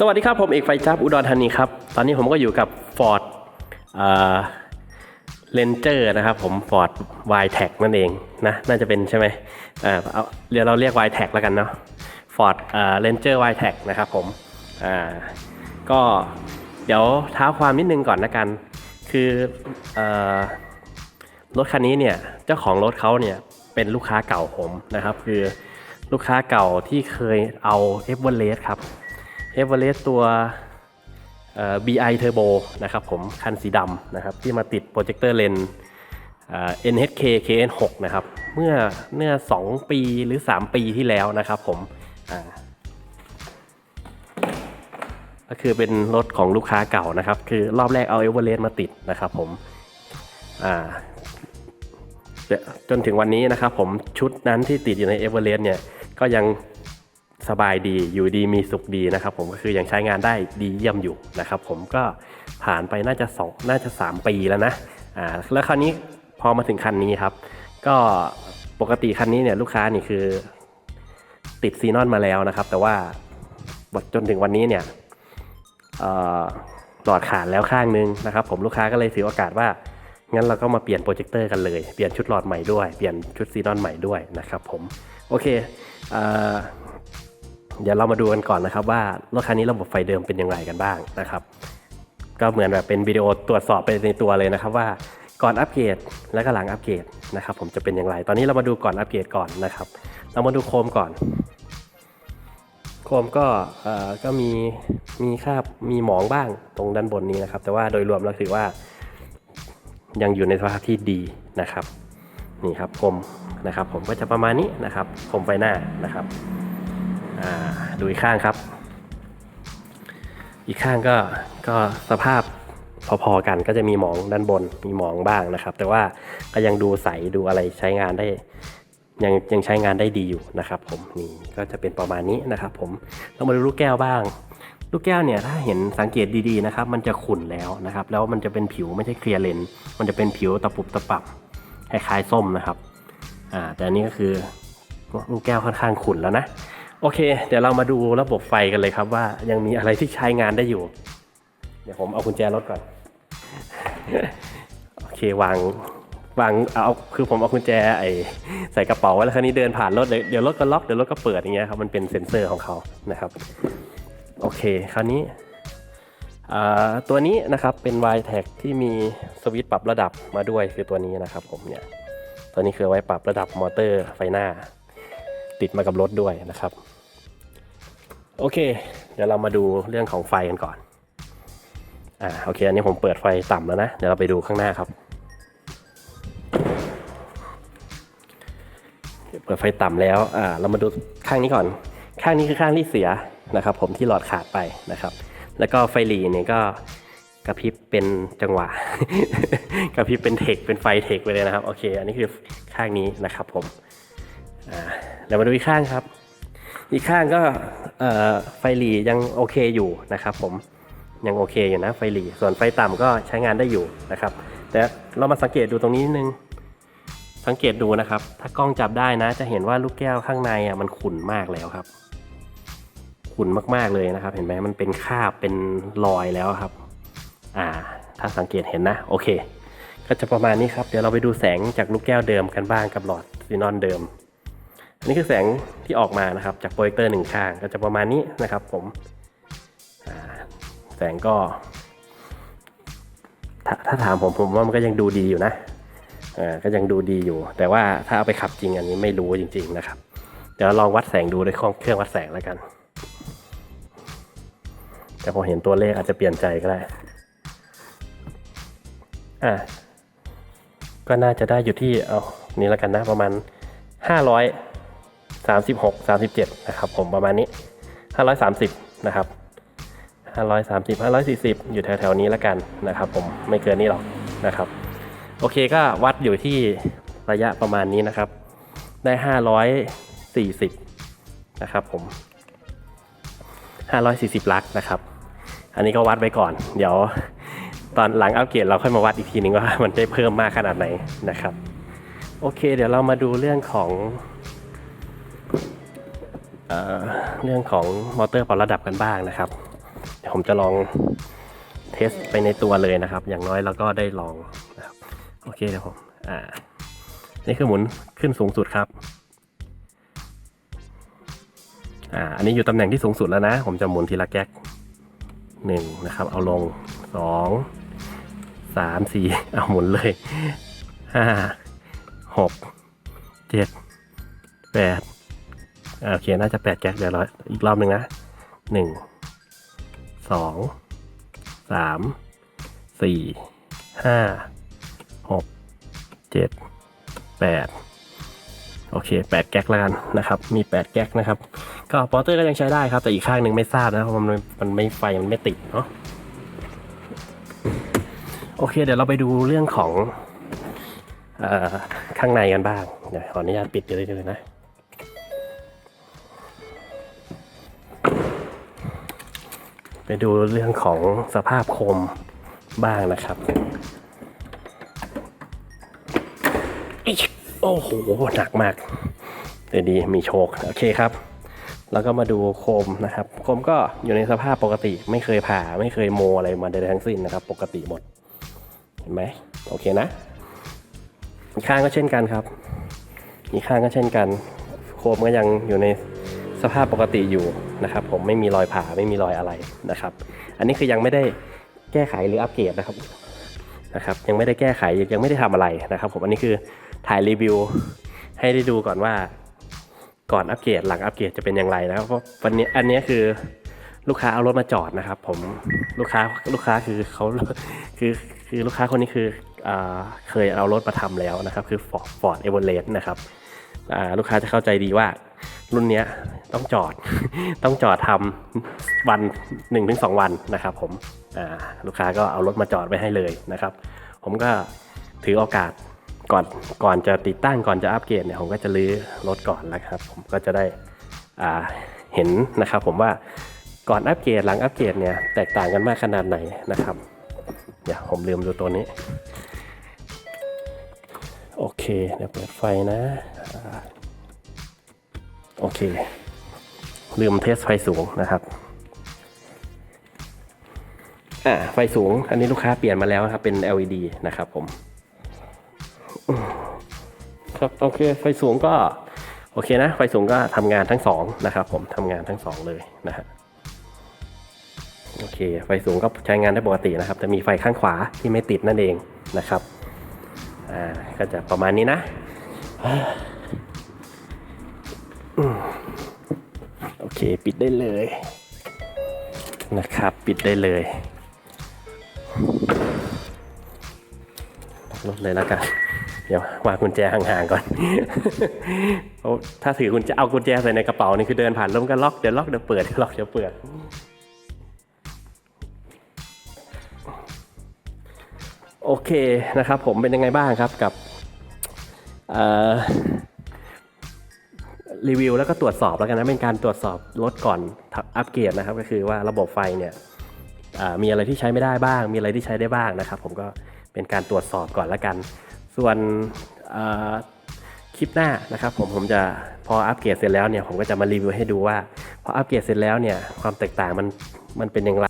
สวัสดีครับ ผมเอกไฟจับอุดรธานีครับ ตอนนี้ผมก็อยู่กับ Ford เลนเจอร์นะครับ ผม Ford y t e c นั่นเองนะน่าจะเป็นใช่ไหมอ่าเอาเดี๋ยวเราเรียก y t e c แล้วกันเนาะ Ford อ่า Ranger y t e c นะครับผมก็เดี๋ยวเท้าความนิดนึงก่อนนะกัน คือเอ่อรถคันนี้เนี่ยเจ้าของรถเขาเนี่ยเป็นลูกค้าเก่าผมนะครับ คือลูกค้าเก่าที่เคยเอา e v e r e s t ครับ เอเวอเรสต์ตัวเอ่อ BI Turbo นะครับผมคันสีดำนะครับที่มาติดโปรเจคเตอร์เลนส์ NHK KN6 นะครับเมื่อเมื่อ 2 ปีหรือ 3 ปีที่แล้วนะครับผมก็คือเป็นรถของลูกค้าเก่านะครับ คือรอบแรกเอาเอเวอเรสต์มาติดนะครับผมจนถึงวันนี้นะครับผมชุดนั้นที่ติดอยู่ในเอเวอเรสต์เนี่ยก็ยัง สบายดีอยู่ดีมีสุขดีนะครับผมก็คือยังใช้งานได้ดีเยี่ยมอยู่นะครับผมก็ผ่านไปน่าจะสองน่าจะ 3 ปีแล้วนะอ่าแล้วคราวนี้พอมาถึงคันนี้ครับ ก็ปกติคันนี้เนี่ยลูกค้านี่คือ ติดซีนอนมาแล้วนะครับ แต่ว่าจนถึงวันนี้เนี่ยหลอดขาดแล้วข้างนึงนะครับ ผมลูกค้าก็เลยถือโอกาสว่างั้นเราก็มาเปลี่ยนโปรเจคเตอร์กันเลย เปลี่ยนชุดหลอดใหม่ด้วย เปลี่ยนชุดซีนอนใหม่ด้วยนะครับผม โอเคเอ่อ เดี๋ยวเรามาดูกันก่อนนะครับว่ารถคันนี้ระบบไฟเดิมเป็นอย่างไรกันบ้างนะครับ ก็เหมือนแบบเป็นวิดีโอตรวจสอบไปในตัวเลยนะครับว่าก่อนอัปเกรดและก็หลังอัปเกรดนะครับ ผมจะเป็นอย่างไร ตอนนี้เรามาดูก่อนอัปเกรดก่อนนะครับ เรามาดูโคมก่อน โคมก็เอ่อก็มีมีคราบมีหมองบ้างตรงด้านบนนี้นะครับ แต่ว่าโดยรวมเราถือว่า ยังอยู่ในสภาพที่ดีนะครับ นี่ครับโคมนะครับ ผมก็จะประมาณนี้นะครับโคมไฟหน้านะครับ ดูอีกข้างครับ อีกข้างก็ก็สภาพพอๆกันก็จะมีหมองด้านบนมีหมองบ้างนะครับ แต่ว่าก็ยังดูใสดูอะไรใช้งานได้ยังยังใช้งานได้ดีอยู่นะครับ ผมนี่ก็จะเป็นประมาณนี้นะครับ ผมเรามาดูลูกแก้วบ้าง ลูกแก้วเนี่ยถ้าเห็นสังเกตดีๆนะครับ มันจะขุ่นแล้วนะครับ แล้วมันจะเป็นผิวไม่ใช่เคลียร์เลนมันจะเป็นผิวตะปุบตะปับคล้ายๆส้มนะครับอ่าแต่อันนี้ก็คือลูกแก้วค่อนข้างขุ่นแล้วนะ โอเค เดี๋ยวเรามาดูระบบไฟกันเลยครับว่ายังมีอะไรที่ใช้งานได้อยู่ เดี๋ยวผมเอากุญแจรถก่อน โอเควางวางเอาคือผมเอากุญแจไอใส่กระเป๋าไว้แล้วคราวนี้เดินผ่านรถเดี๋ยวเดี๋ยวรถก็ล็อกเดี๋ยวรถก็เปิดอย่างเงี้ยครับมันเป็นเซ็นเซอร์ของเขานะครับ โอเคคราวนี้ตัวนี้นะครับเป็น y t a g ที่มีสวิตช์ปรับระดับมาด้วยคือตัวนี้นะครับผมเนี่ยตัวนี้คือไว้ปรับระดับมอเตอร์ไฟหน้า ติดมากับรถด้วยนะครับ โอเค เดี๋ยวเรามาดูเรื่องของไฟกันก่อน อ่า โอเค อันนี้ผมเปิดไฟต่ำแล้วนะ เดี๋ยวเราไปดูข้างหน้าครับ เปิดไฟต่ำแล้ว อ่า เรามาดูข้างนี้ก่อน ข้างนี้คือข้างที่เสียนะครับ ผมที่หลอดขาดไปนะครับ แล้วก็ไฟหลีเนี่ยก็กระพริบเป็นจังหวะ กระพริบเป็นเทค เป็นไฟเทคไปเลยนะครับ โอเค อันนี้คือข้างนี้นะครับ ผม อ่า เดี๋ยวมาดูอีกข้างครับ อีกข้างก็ไฟหลียังโอเคอยู่นะครับผมยังโอเคอยู่นะไฟหลีส่วนไฟต่ำก็ใช้งานได้อยู่นะครับ แต่เรามาสังเกตดูตรงนี้นิดนึง สังเกตดูนะครับ ถ้ากล้องจับได้นะ จะเห็นว่าลูกแก้วข้างในอะมันขุ่นมากแล้วครับขุ่นมากๆเลยนะครับ เห็นไหมมันเป็นคราบเป็นรอยแล้วครับ อ่า ถ้าสังเกตเห็นนะ โอเค ก็จะประมาณนี้ครับ เดี๋ยวเราไปดูแสงจากลูกแก้วเดิมกันบ้างกับหลอดซีนอนเดิม นนี้คือแสงที่ออกมานะครับ จากโปรเจคเตอร์หนึ่งข้างก็จะประมาณนี้นะครับ ผมแสงก็ ถ้าถามผมผมว่ามันก็ยังดูดีอยู่นะก็ยังดูดีอยู่ แต่ว่าถ้าเอาไปขับจริงอันนี้ไม่รู้จริง ๆนะครับ เดี๋ยวลองวัดแสงดูด้วยเครื่องวัดแสงแล้วกัน แต่พอเห็นตัวเลขอาจจะเปลี่ยนใจก็ได้อ่าก็น่าจะได้อยู่ที่เอานี่แล้วกันนะประมาณห้าร้อยสามสิบหกสามสิบเจ็ดนะครับผมประมาณนี้ห้าร้อยสามสิบนะครับห้าร้อยสามสิบห้าร้อยสี่สิบอยู่แถวๆนี้แล้วกันนะครับผมไม่เกินนี้หรอกนะครับโอเคก็วัดอยู่ที่ระยะประมาณนี้นะครับ ได้ห้าร้อยสี่สิบนะครับผมห้าร้อยสี่สิบลักนะครับ อันนี้ก็วัดไว้ก่อน เดี๋ยวตอนหลังอัปเกรดเราค่อยมาวัดอีกทีนึงว่ามันได้เพิ่มมากขนาดไหนนะครับ โอเค เดี๋ยวเรามาดูเรื่องของ เเรื่องของมอเตอร์ปรับระดับกันบ้างนะครับดี๋ยวผมจะลองเทสไปในตัวเลยนะครับ อย่างน้อยเราก็ได้ลองนะครับโอเคเดี๋ยวผมอ่านี่คือหมุนขึ้นสูงสุดครับอ่าอันนี้อยู่ตำแหน่งที่สูงสุดแล้วนะ ผมจะหมุนทีละแก๊กหนึ่งนะครับ เอาลงสองสามสี่เอาหมุนเลยห้าหกเจ็ดแปด โอเค น่าจะแปดแก๊กเดี๋ยวเราอีกรอบหนึ่งนะหนึ่งสองสามสี่ห้าหกเจ็ดแปดโอเคแปดแก๊กแล้วกันนะครับ มีแปดแก๊กนะครับ ก็ปอเตอร์ก็ยังใช้ได้ครับ แต่อีกข้างหนึ่งไม่ทราบนะเพราะมันมันไม่ไฟมันไม่ติดเนาะโอเค เดี๋ยวเราไปดูเรื่องของออข้างในกันบ้างเดี๋ยวขออนุญาตปิดเลยเลยนะ ไปดูเรื่องของสภาพโคมบ้างนะครับอิ๊ยโอ้โห หนักมากเดี๋ยวดีมีโชคโอเคครับ แล้วก็มาดูโคมนะครับ โคมก็อยู่ในสภาพปกติ ไม่เคยผ่าไม่เคยโมอะไรมาใดๆทั้งสิ้นนะครับ ปกติหมด เห็นไหมโอเคนะอีกข้างก็เช่นกันครับอีกข้างก็เช่นกัน โคมก็ยังอยู่ใน สภาพปกติอยู่นะครับ ผมไม่มีรอยผ่าไม่มีรอยอะไรนะครับ อันนี้คือยังไม่ได้แก้ไขหรืออัปเกรดนะครับนะครับยังไม่ได้แก้ไขยังไม่ได้ทำอะไรนะครับ ผมอันนี้คือถ่ายรีวิวให้ได้ดูก่อนว่าก่อนอัปเกรดหลังอัปเกรดจะเป็นอย่างไรนะครับเพราะวันนี้อันนี้คือลูกค้าเอารถมาจอดนะครับ ผมลูกค้าลูกค้าคือเขาคือคือลูกค้าคนนี้คืออเคยเอารถมาทำแล้วนะครับ คือ Ford Ford e v e r e s t นะครับลูกค้าจะเข้าใจดีว่ารุ่นนี้ ต้องจอด ต้องจอดทำวัน1นถึงสวันนะครับ ผมลูกค้าก็เอารถมาจอดไว้ให้เลยนะครับ ผมก็ถือโอกาสก่อนก่อนจะติดตั้งก่อนจะอัปเกรดเนี่ยผมก็จะลื้อรถก่อนแล้วครับ ผมก็จะได้เห็นนะครับ ผมว่าก่อนอัปเกรดหลังอัปเกรดเนี่ยแตกต่างกันมากขนาดไหนนะครับ เดี๋ยวผมลืมดูตัวนี้ โอเคเดี๋ยวเปิดไฟนะโอเค ลืมเทสไฟสูงนะครับอ่าไฟสูง อันนี้ลูกค้าเปลี่ยนมาแล้วครับ เป็น LED นะครับผม ครับโอเค ไฟสูงก็ โอเคนะ ไฟสูงก็ทำงานทั้งสองนะครับผมทำงานทั้งสองเลยนะฮะโอเค ไฟสูงก็ใช้งานได้ปกตินะครับ แต่มีไฟข้างขวาที่ไม่ติดนั่นเองนะครับ อ่า ก็จะประมาณนี้นะ เคปิดได้เลยนะครับ ปิดได้เลยรถเลยแล้วกัน เดี๋ยววางกุญแจห่างๆก่อนเพราะถ้าถือกุญแจเอากุญแจใส่ในกระเป๋านี่คือเดินผ่านล้มันก็ล็อกเดี๋ยวล็อกเดี๋ยวเปิดล็อกเดี๋ยวเปิดโอเคนะครับ ผมเป็นยังไงบ้างครับกับเอ่อ รีวิวแล้วก็ตรวจสอบแล้วกันนะเป็นการตรวจสอบรถก่อนอัปเกรดนะครับ ก็คือว่าระบบไฟเนี่ยมีอะไรที่ใช้ไม่ได้บ้าง มีอะไรที่ใช้ได้บ้างนะครับ ผมก็เป็นการตรวจสอบก่อนแล้วกัน ส่วนคลิปหน้านะครับ ผมผมจะพออัปเกรดเสร็จแล้วเนี่ยผมก็จะมารีวิวให้ดูว่าพออัปเกรดเสร็จแล้วเนี่ยความแตกต่างมันมันเป็นอย่างไร